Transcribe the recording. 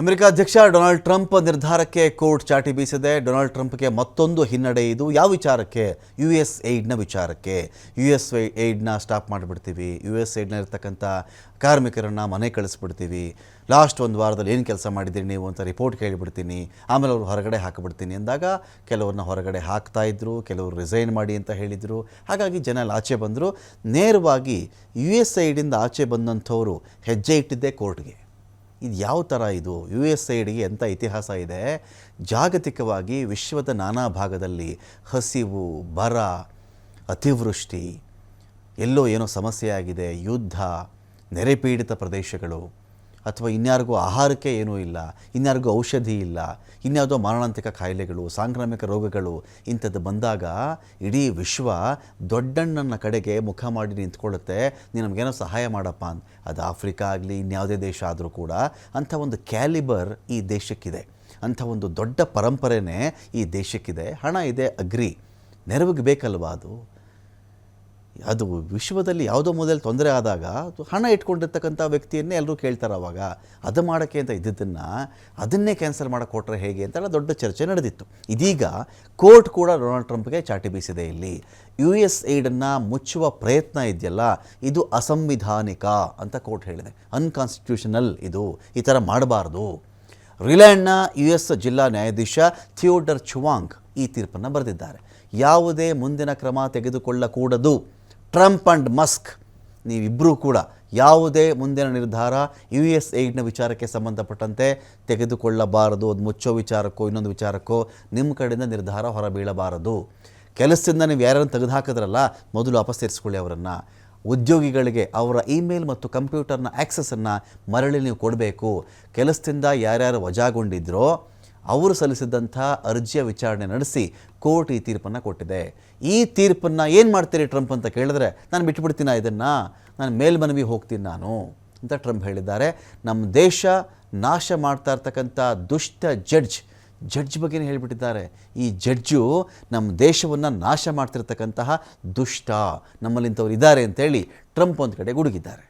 America ಅಧ್ಯಕ್ಷ Donald Trump ನಿರ್ಧಾರಕ್ಕೆ court ಚಾಟಿ ಬೀಸಿದೆ. ಡೊನಾಲ್ಡ್ ಟ್ರಂಪ್ಗೆ ಮತ್ತೊಂದು ಹಿನ್ನಡೆ ಇದು. ಯಾವ ವಿಚಾರಕ್ಕೆ? ಯು ಎಸ್ ಏಡ್ನ ವಿಚಾರಕ್ಕೆ. ಯು ಎಸ್ ಏಡ್ನ ಸ್ಟಾಪ್ ಮಾಡಿಬಿಡ್ತೀವಿ. ಯು ಎಸ್ ಏಡ್ನ ಇರ್ತಕ್ಕಂಥ ಕಾರ್ಮಿಕರನ್ನು ಮನೆ ಕಳಿಸ್ಬಿಡ್ತೀವಿ. ಲಾಸ್ಟ್ ಒಂದು ವಾರದಲ್ಲಿ ಏನು ಕೆಲಸ ಮಾಡಿದ್ದೀರಿ ನೀವು ಅಂತ ರಿಪೋರ್ಟ್ ಕೇಳಿಬಿಡ್ತೀನಿ. ಆಮೇಲೆ ಅವರು ಹೊರಗಡೆ ಹಾಕಿಬಿಡ್ತೀನಿ ಅಂದಾಗ ಕೆಲವ್ರನ್ನ ಹೊರಗಡೆ ಹಾಕ್ತಾ ಇದ್ರು, ಕೆಲವರು ರಿಸೈನ್ ಮಾಡಿ ಅಂತ ಹೇಳಿದರು. ಹಾಗಾಗಿ ಜನ ಅಲ್ಲಿ ಆಚೆ ಬಂದರು. ನೇರವಾಗಿ ಯು ಎಸ್ ಐಡಿಂದ ಆಚೆ ಬಂದಂಥವರು ಹೆಜ್ಜೆ ಇಟ್ಟಿದ್ದೆ ಕೋರ್ಟ್ಗೆ. ಇದು ಯಾವ ಥರ ಇದು ಯು ಎಸ್ ಐಡಿಗೆ ಎಂಥ ಇತಿಹಾಸ ಇದೆ? ಜಾಗತಿಕವಾಗಿ ವಿಶ್ವದ ನಾನಾ ಭಾಗದಲ್ಲಿ ಹಸಿವು, ಬರ, ಅತಿವೃಷ್ಟಿ, ಎಲ್ಲೋ ಏನೋ ಸಮಸ್ಯೆ ಆಗಿದೆ ಯುದ್ಧ ನೆರೆಪೀಡಿತ ಪ್ರದೇಶಗಳು. ಅಥವಾ ಇನ್ಯಾರಿಗೂ ಆಹಾರಕ್ಕೆ ಏನೂ ಇಲ್ಲ, ಇನ್ಯಾರಿಗೂ ಔಷಧಿ ಇಲ್ಲ, ಇನ್ಯಾವುದೋ ಮಾರಣಾಂತಿಕ ಕಾಯಿಲೆಗಳು ಸಾಂಕ್ರಾಮಿಕ ರೋಗಗಳು ಇಂಥದ್ದು ಬಂದಾಗ ಇಡೀ ವಿಶ್ವ ದೊಡ್ಡಣ್ಣನ ಕಡೆಗೆ ಮುಖ ಮಾಡಿ ನಿಂತ್ಕೊಳ್ಳುತ್ತೆ ನೀನು ನಮಗೇನೋ ಸಹಾಯ ಮಾಡಪ್ಪ ಅಂತ. ಅದು ಆಫ್ರಿಕಾ ಆಗಲಿ, ಇನ್ಯಾವುದೇ ದೇಶ ಆದರೂ ಕೂಡ ಅಂಥ ಒಂದು ಕ್ಯಾಲಿಬರ್ ಈ ದೇಶಕ್ಕಿದೆ. ಅಂಥ ಒಂದು ದೊಡ್ಡ ಪರಂಪರೆನೇ ಈ ದೇಶಕ್ಕಿದೆ. ಹಣ ಇದೆ ಅಗ್ರಿ. ನೆರವಿಗೆ ಬೇಕಲ್ವಾ ಅದು? ಅದು ವಿಶ್ವದಲ್ಲಿ ಯಾವುದೋ ಮೊದಲು ತೊಂದರೆ ಆದಾಗ ಹಣ ಇಟ್ಕೊಂಡಿರ್ತಕ್ಕಂಥ ವ್ಯಕ್ತಿಯನ್ನೇ ಎಲ್ಲರೂ ಕೇಳ್ತಾರೆ ಅವಾಗ, ಅದು ಮಾಡೋಕ್ಕೆ ಅಂತ ಇದ್ದಿದ್ದನ್ನು ಅದನ್ನೇ ಕ್ಯಾನ್ಸಲ್ ಮಾಡೋಕೆ ಕೊಟ್ಟರೆ ಹೇಗೆ ಅಂತೆಲ್ಲ ದೊಡ್ಡ ಚರ್ಚೆ ನಡೆದಿತ್ತು. ಇದೀಗ ಕೋರ್ಟ್ ಕೂಡ ಡೊನಾಲ್ಡ್ ಟ್ರಂಪ್ಗೆ ಚಾಟಿ ಬೀಸಿದೆ ಇಲ್ಲಿ. ಯು ಎಸ್ ಏಡನ್ನು ಮುಚ್ಚುವ ಪ್ರಯತ್ನ ಇದೆಯಲ್ಲ, ಇದು ಅಸಂವಿಧಾನಿಕ ಅಂತ ಕೋರ್ಟ್ ಹೇಳಿದೆ. ಅನ್ಕಾನ್ಸ್ಟಿಟ್ಯೂಷನಲ್ ಇದು, ಈ ಥರ ಮಾಡಬಾರ್ದು. ರಿಲ್ಯಾಂಡ್ನ ಯು ಎಸ್ ಜಿಲ್ಲಾ ನ್ಯಾಯಾಧೀಶ ಥಿಯೋಡರ್ ಚುವಾಂಗ್ ಈ ತೀರ್ಪನ್ನು ಬರೆದಿದ್ದಾರೆ. ಯಾವುದೇ ಮುಂದಿನ ಕ್ರಮ ತೆಗೆದುಕೊಳ್ಳಕೂಡದು. ಟ್ರಂಪ್ ಆ್ಯಂಡ್ ಮಸ್ಕ್ ನೀವಿಬ್ಬರೂ ಕೂಡ ಯಾವುದೇ ಮುಂದಿನ ನಿರ್ಧಾರ ಯು ಎಸ್ ಏಡ್ನ ವಿಚಾರಕ್ಕೆ ಸಂಬಂಧಪಟ್ಟಂತೆ ತೆಗೆದುಕೊಳ್ಳಬಾರದು. ಅದು ಮುಚ್ಚೋ ವಿಚಾರಕ್ಕೋ, ಇನ್ನೊಂದು ವಿಚಾರಕ್ಕೋ ನಿಮ್ಮ ಕಡೆಯಿಂದ ನಿರ್ಧಾರ ಹೊರಬೀಳಬಾರದು. ಕೆಲಸದಿಂದ ನೀವು ಯಾರನ್ನು ತೆಗೆದುಹಾಕಿದ್ರಲ್ಲ, ಮೊದಲು ವಾಪಸ್ ಸೇರಿಸ್ಕೊಳ್ಳಿ ಅವರನ್ನು. ಉದ್ಯೋಗಿಗಳಿಗೆ ಅವರ ಇಮೇಲ್ ಮತ್ತು ಕಂಪ್ಯೂಟರ್ನ ಆ್ಯಕ್ಸಸನ್ನು ಮರಳಿ ನೀವು ಕೊಡಬೇಕು. ಕೆಲಸದಿಂದ ಯಾರ್ಯಾರು ವಜಾಗೊಂಡಿದ್ರೋ ಅವರು ಸಲ್ಲಿಸಿದಂಥ ಅರ್ಜಿಯ ವಿಚಾರಣೆ ನಡೆಸಿ ಕೋರ್ಟ್ ಈ ತೀರ್ಪನ್ನು ಕೊಟ್ಟಿದೆ. ಈ ತೀರ್ಪನ್ನು ಏನು ಮಾಡ್ತೀರಿ ಟ್ರಂಪ್ ಅಂತ ಕೇಳಿದ್ರೆ, ನಾನು ಬಿಟ್ಬಿಡ್ತೀನ ಇದನ್ನು? ನಾನು ಮೇಲ್ಮನವಿ ಹೋಗ್ತೀನಿ ನಾನು, ಅಂತ ಟ್ರಂಪ್ ಹೇಳಿದ್ದಾರೆ. ನಮ್ಮ ದೇಶ ನಾಶ ಮಾಡ್ತಾ ಇರ್ತಕ್ಕಂಥ ದುಷ್ಟ ಜಡ್ಜ್ ಜಡ್ಜ್ ಬಗ್ಗೆನೇ ಹೇಳಿಬಿಟ್ಟಿದ್ದಾರೆ. ಈ ಜಡ್ಜು ನಮ್ಮ ದೇಶವನ್ನು ನಾಶ ಮಾಡ್ತಿರ್ತಕ್ಕಂತಹ ದುಷ್ಟ ನಮ್ಮಲ್ಲಿಂಥವ್ರು ಇದ್ದಾರೆ ಅಂತೇಳಿ ಟ್ರಂಪ್ ಒಂದು ಕಡೆ ಗುಡುಗಿದ್ದಾರೆ.